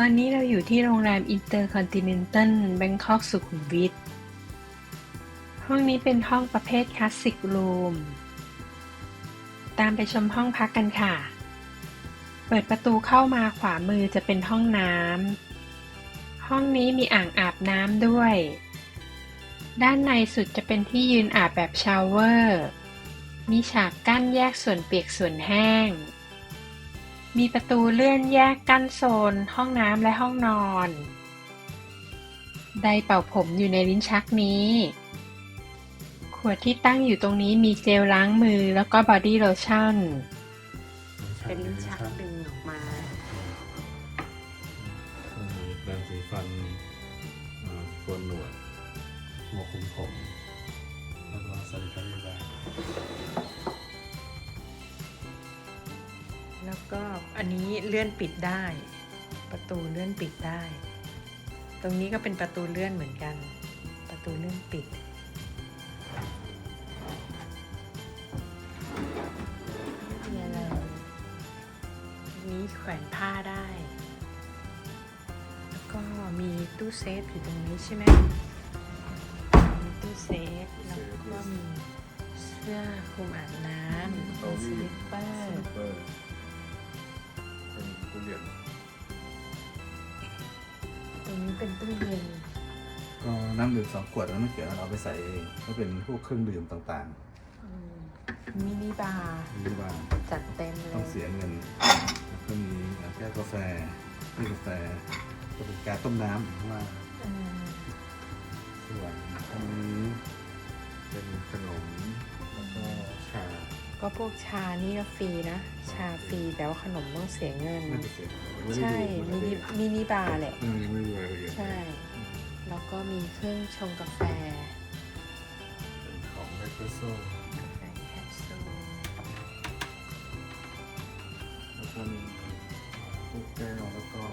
ตอนนี้เราอยู่ที่โรงแรมอินเตอร์คอนติเนนตัลแบงคอกสุขุมวิท ห้องนี้เป็นห้องประเภทคลาสสิกรูม ตามไปชมห้องพักกันค่ะ เปิดประตูเข้ามาขวามือจะเป็นห้องน้ำ ห้องนี้มีอ่างอาบน้ำด้วย ด้านในสุดจะเป็นที่ยืนอาบแบบชาวเวอร์ มีฉากกั้นแยกส่วนเปียกส่วนแห้ง มีประตูเลื่อนแยกกั้นโซน ห้องน้ำและห้องนอน ไดร์เป่าผมอยู่ในลิ้นชักนี้ ขวดที่ตั้งอยู่ตรงนี้มีเจลล้างมือแล้วก็บอดี้โลชั่น เป็นลิ้นชักดึงออกมา มีแปรงสีฟันอ่าโกนหนวดหัวคุมผม อันนี้เลื่อนปิดได้ ประตูเลื่อนปิดได้ ตรงนี้ก็เป็นประตูเลื่อนเหมือนกัน ประตูเลื่อนปิดไม่มีอะไรอันนี้แขวนผ้าได้ แล้วก็มีตู้เซฟอยู่ตรงนี้ใช่ไหมมีตู้เซฟ แล้วก็มีเสื้อคลุมอาบน้ำเป็นสลิปเปอสร์ ตู้เย็นตรงนี้เป็นตู้เย็นก็น้ำดื่มสองขวดแล้วน้ำเขียวเราเอาไปใส่เองก็เป็นพวกเครื่องดื่มต่างอืมมินิบาร์ๆที่ว่าจัดเต็มเลยต้องเสียเงินแล้วก็มีแก้วกาแฟนี่กาแฟก็เป็นการต้มน้ำข้างล่างอืมส่วนตรงนี้เป็นขนมแล้วก็ชา ก็พวกชานี่ก็ฟรีนะ ชาฟรีแต่ว่าขนมต้องเสียเงินไม่ได้เสียไม่ได้ใช่ดูมินิมินิบาร์แหละเออยังไม่ดูรายละเอียดใช่ แล้วก็มีเครื่องชงกาแฟเป็นของเอสเปรสโซ่กาแฟแคปซูลแล้วก็มีพวกแก้วแล้วก็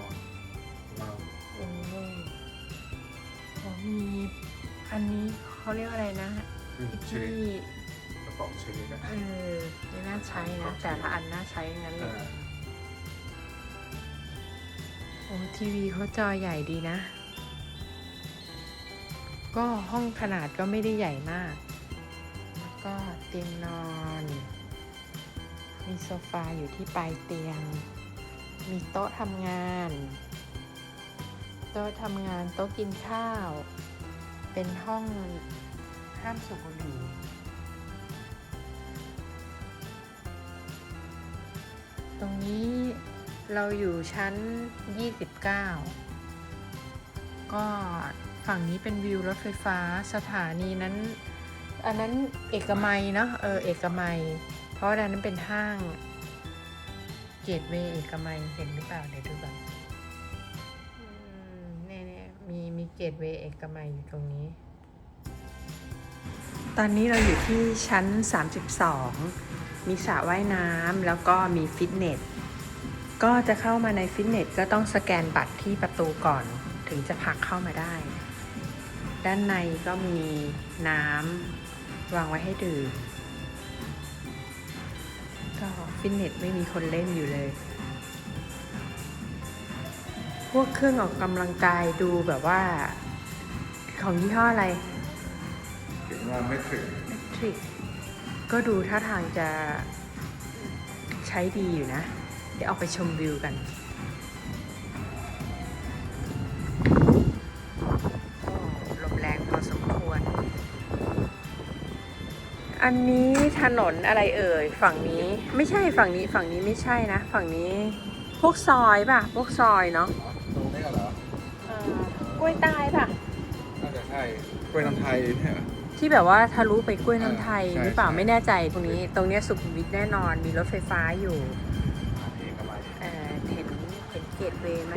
เหล้าโอ้โหโอ้มีอันนี้เขาเรียกว่าอะไรนะเชที่คกระป๋องเชค อะเออไม่น่าใช้นะแต่ละอันน่าใช้ทั้งนั้นเลย โอ้ทีวีเขาจอใหญ่ดีนะ ก็ห้องขนาดก็ไม่ได้ใหญ่มาก แล้วก็เตียงนอน มีโซฟาอยู่ที่ปลายเตียง มีโต๊ะทำงาน โต๊ะทำงานโต๊ะกินข้าว เป็นห้องห้ามสูบบุหรี่ ตรงนี้เราอยู่ชั้น 29 ก็ฝั่งนี้เป็นวิวรถไฟฟ้าสถานีนั้น อันนั้นเอกมัยเนาะเออเอกมัย เพราะอันนั้นเป็นห้างเกตเวย์เอกมัยเห็นหรือเปล่าเดี๋ยวดูก่อนเนี่ยเนี่ยมีมีเกตเวย์เอกมัยอยู่ตรงนี้ ตอนนี้เราอยู่ที่ชั้น 32 มีสระว่ายน้ำแล้วก็มีฟิตเนส ก็จะเข้ามาในฟิตเนสก็ต้องสแกนบัตรที่ประตูก่อน ถึงจะผลักเข้ามาได้ ด้านในก็มีน้ำวางไว้ให้ดื่ม ก็ฟิตเนสไม่มีคนเล่นอยู่เลย พวกเครื่องออกกำลังกายดูแบบว่า ของยี่ห้ออะไรเห็นว่าไม่ถึงทริ กก็ดูท่าทางจะใช้ดีอยู่นะ เดี๋ยวเอาไปชมวิวกันก็ลมแรงพอสมควร อันนี้ถนนอะไรเอ่ย ฝั่งนี้ไม่ใช่ฝั่งนี้ฝั่งนี้ไม่ใช่นะ ฝั่งนี้พวกซอยป่ะ พวกซอยเนาะตรงนี้เหรอเอ่อกล้วยใต้ป่ะ น่าจะใช่กล้วยน้ำไทยเนี่ย ที่แบบว่าทะลุไปกล้วยน้ำไทยใช่หรือเปล่าใช่ไม่แน่ใจตรงนี้ ตรงเนี้ยสุขุมวิทแน่นอนมีรถไฟฟ้าอยู่เอกมัยเอ่อเห็นเห็นเกตเวย์ไหม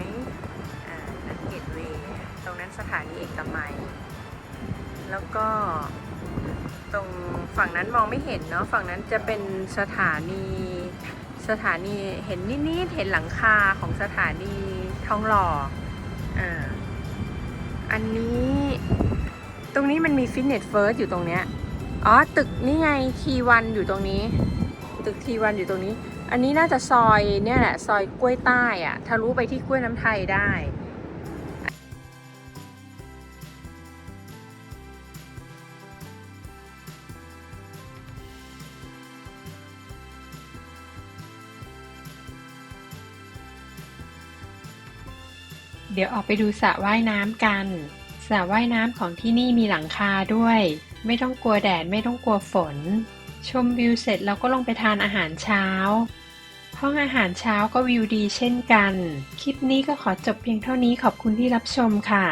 อ่านั่นเกตเวย์ตรงนั้นสถานีเอกมัย แล้วก็ตรงฝั่งนั้นมองไม่เห็นเนาะฝั่งนั้นจะเป็นสถานีสถานีเห็นนิดๆเห็นหลังคาของสถานีทองหล่ออ่าอันนี้ต รงนี้มันมีฟิตเนสเฟิร์สอยู่ตรงเนี้ย อ๋อ ตึกนี่ไงทีวันอยู่ตรงนี้ ตึกทีวันอยู่ตรงนี้ อันนี้น่าจะซอยเนี่ยแหละ ซอยกล้วยใต้อะทะลุไปที่กล้วยน้ำไทยได้เดี๋ยวออกไปดูสระว่ายน้ำกัน สระว่ายน้ำของที่นี่มีหลังคาด้วย ไม่ต้องกลัวแดดไม่ต้องกลัวฝน ชมวิวเสร็จเราก็ลงไปทานอาหารเช้า ห้องอาหารเช้าก็วิวดีเช่นกัน คลิปนี้ก็ขอจบเพียงเท่านี้ขอบคุณที่รับชมค่ะ